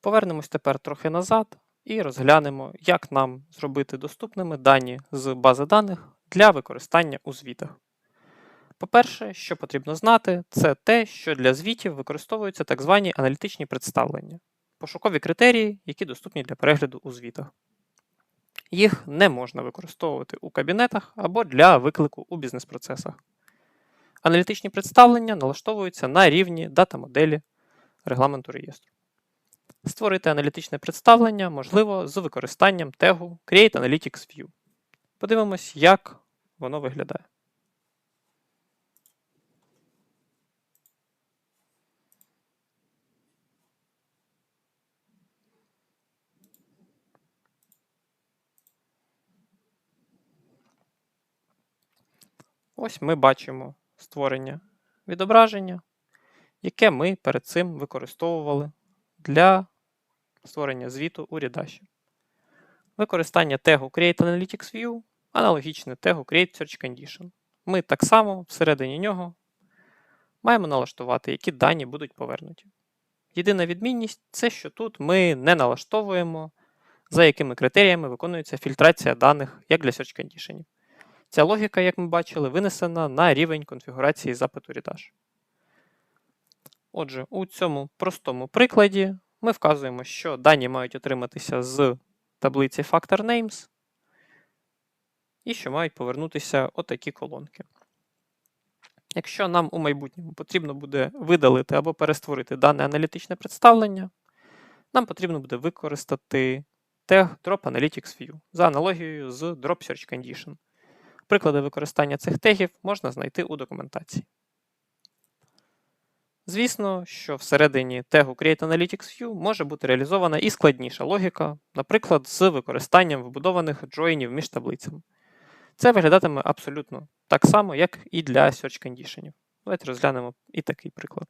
Повернемось тепер трохи назад і розглянемо, як нам зробити доступними дані з бази даних для використання у звітах. По-перше, що потрібно знати, це те, що для звітів використовуються так звані аналітичні представлення, пошукові критерії, які доступні для перегляду у звітах. Їх не можна використовувати у кабінетах або для виклику у бізнес-процесах. Аналітичні представлення налаштовуються на рівні дата-моделі регламенту реєстру. Створити аналітичне представлення можливо з використанням тегу Create Analytics View. Подивимось, як воно виглядає. Ось ми бачимо створення відображення, яке ми перед цим використовували для створення звіту у Redash. Використання тегу Create Analytics View аналогічне тегу Create Search Condition. Ми так само всередині нього маємо налаштувати, які дані будуть повернуті. Єдина відмінність це, що тут ми не налаштовуємо, за якими критеріями виконується фільтрація даних як для Search Condition. Ця логіка, як ми бачили, винесена на рівень конфігурації запиту Redash. Отже, у цьому простому прикладі ми вказуємо, що дані мають отриматися з таблиці Factor Names і що мають повернутися отакі колонки. Якщо нам у майбутньому потрібно буде видалити або перестворити дане аналітичне представлення, нам потрібно буде використати тег Drop Analytics View за аналогією з Drop Search Condition. Приклади використання цих тегів можна знайти у документації. Звісно, що всередині тегу Create Analytics View може бути реалізована і складніша логіка, наприклад, з використанням вбудованих джойнів між таблицями. Це виглядатиме абсолютно так само, як і для Search Condition. Давайте розглянемо і такий приклад.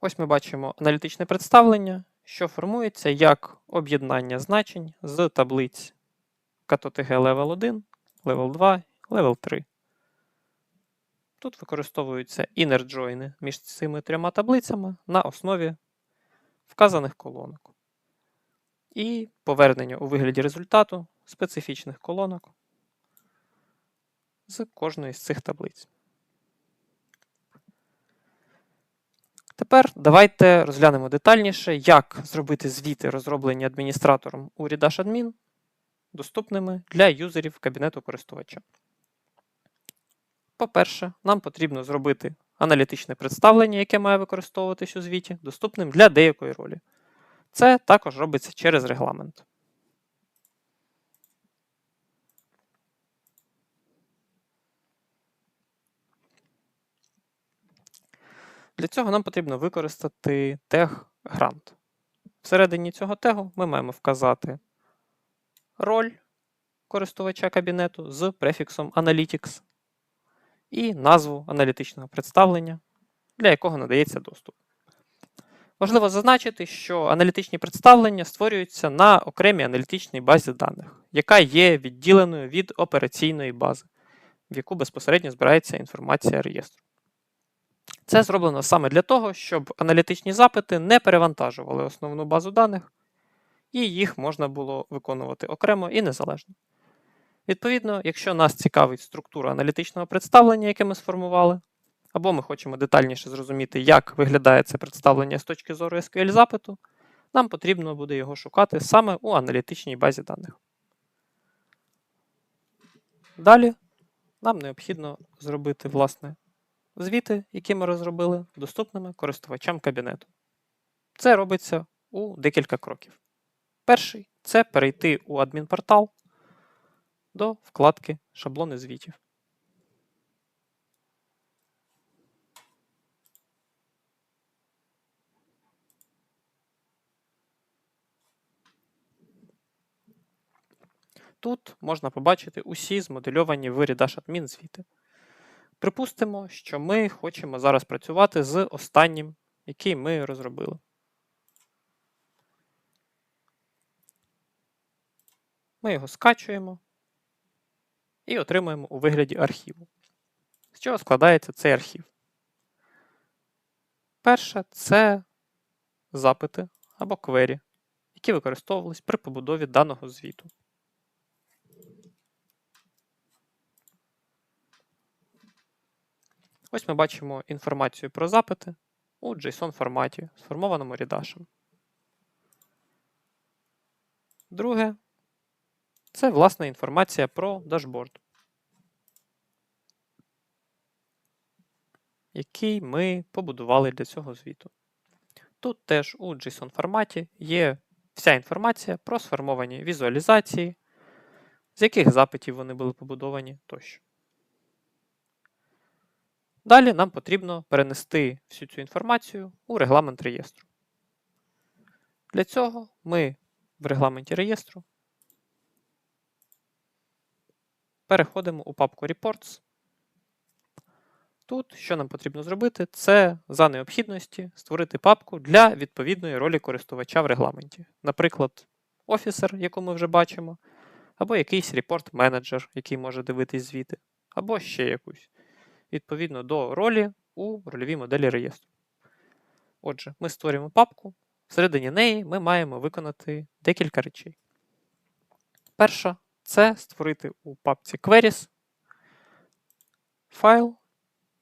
Ось ми бачимо аналітичне представлення, що формується як об'єднання значень з таблиць KTTG Level 1, Level 2, Level 3. Тут використовуються join між цими трьома таблицями на основі вказаних колонок. І повернення у вигляді результату специфічних колонок з кожної з цих таблиць. Тепер давайте розглянемо детальніше, як зробити звіти, розроблені адміністратором у Redash Admin, доступними для юзерів кабінету користувача. По-перше, нам потрібно зробити аналітичне представлення, яке має використовуватись у звіті, доступним для деякої ролі. Це також робиться через регламент. Для цього нам потрібно використати тег Grant. Всередині цього тегу ми маємо вказати роль користувача кабінету з префіксом Analytics і назву аналітичного представлення, для якого надається доступ. Важливо зазначити, що аналітичні представлення створюються на окремій аналітичній базі даних, яка є відділеною від операційної бази, в яку безпосередньо збирається інформація реєстру. Це зроблено саме для того, щоб аналітичні запити не перевантажували основну базу даних, і їх можна було виконувати окремо і незалежно. Відповідно, якщо нас цікавить структура аналітичного представлення, яке ми сформували, або ми хочемо детальніше зрозуміти, як виглядає це представлення з точки зору SQL запиту, нам потрібно буде його шукати саме у аналітичній базі даних. Далі нам необхідно зробити власне звіти, які ми розробили, доступними користувачам кабінету. Це робиться у декілька кроків. Перший це перейти у адмінпортал до вкладки Шаблони звітів. Тут можна побачити усі змодельовані в Admin звіти. Припустимо, що ми хочемо зараз працювати з останнім, який ми розробили. Ми його скачуємо і отримуємо у вигляді архіву. З чого складається цей архів. Перше це запити або квері, які використовувались при побудові даного звіту. Ось ми бачимо інформацію про запити у JSON форматі, сформованому рідашем. Друге це власна інформація про дашборд, який ми побудували для цього звіту. Тут теж у JSON форматі є вся інформація про сформовані візуалізації, з яких запитів вони були побудовані тощо. Далі нам потрібно перенести всю цю інформацію у регламент реєстру. Для цього ми в регламенті реєстру переходимо у папку Reports. Тут, що нам потрібно зробити, це за необхідності створити папку для відповідної ролі користувача в регламенті. Наприклад, офісер, яку ми вже бачимо, або якийсь репорт-менеджер, який може дивитись звіти, або ще якусь відповідно до ролі у рольовій моделі реєстру. Отже, ми створюємо папку, всередині неї ми маємо виконати декілька речей. Перша це створити у папці Queries файл,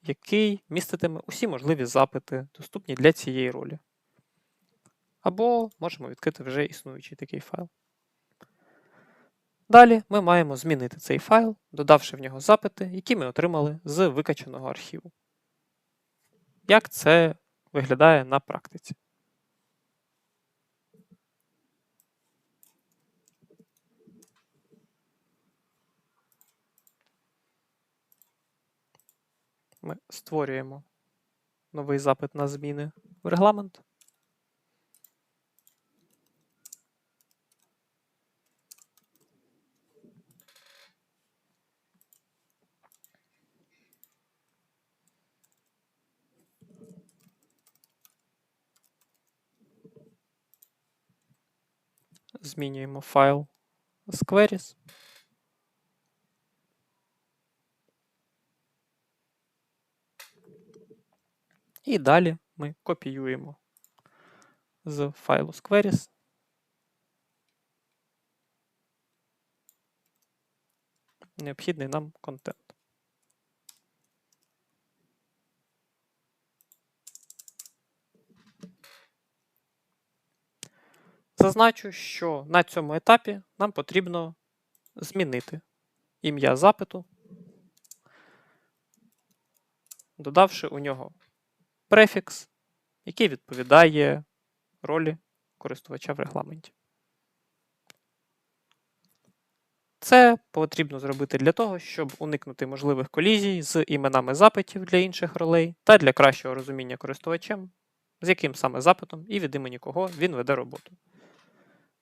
який міститиме усі можливі запити, доступні для цієї ролі. Або можемо відкрити вже існуючий такий файл. Далі ми маємо змінити цей файл, додавши в нього запити, які ми отримали з викачаного архіву. Як це виглядає на практиці? Ми створюємо новий запит на зміни в регламент. Змінюємо файл з І далі ми копіюємо з файлу з queries необхідний нам контент. Зазначу, що на цьому етапі нам потрібно змінити ім'я запиту, додавши у нього префікс, який відповідає ролі користувача в регламенті. Це потрібно зробити для того, щоб уникнути можливих колізій з іменами запитів для інших ролей та для кращого розуміння користувачем, з яким саме запитом і від імені кого він веде роботу.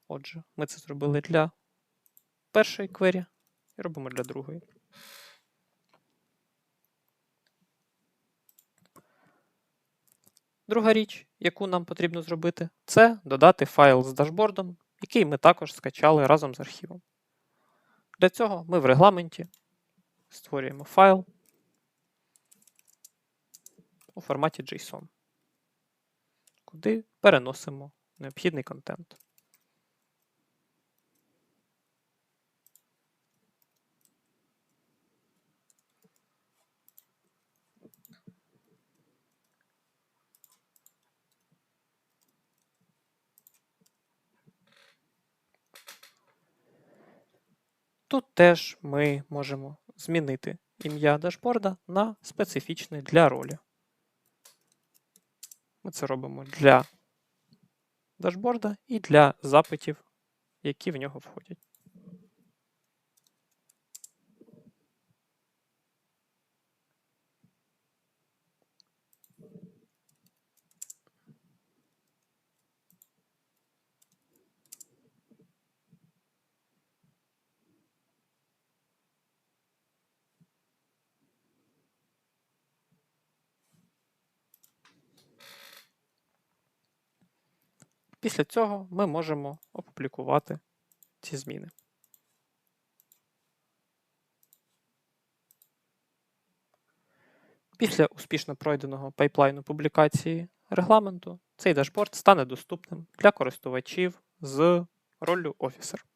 Отже, ми це зробили для першої квері і робимо для другої. Друга річ, яку нам потрібно зробити, це додати файл з дашбордом, який ми також скачали разом з архівом. Для цього ми в регламенті створюємо файл у форматі JSON, куди переносимо необхідний контент. Тут теж ми можемо змінити ім'я дашборда на специфічне для ролі. Ми це робимо для дашборда і для запитів, які в нього входять. Після цього ми можемо опублікувати ці зміни. Після успішно пройденого пайплайну публікації регламенту цей дашборд стане доступним для користувачів з роллю офісер.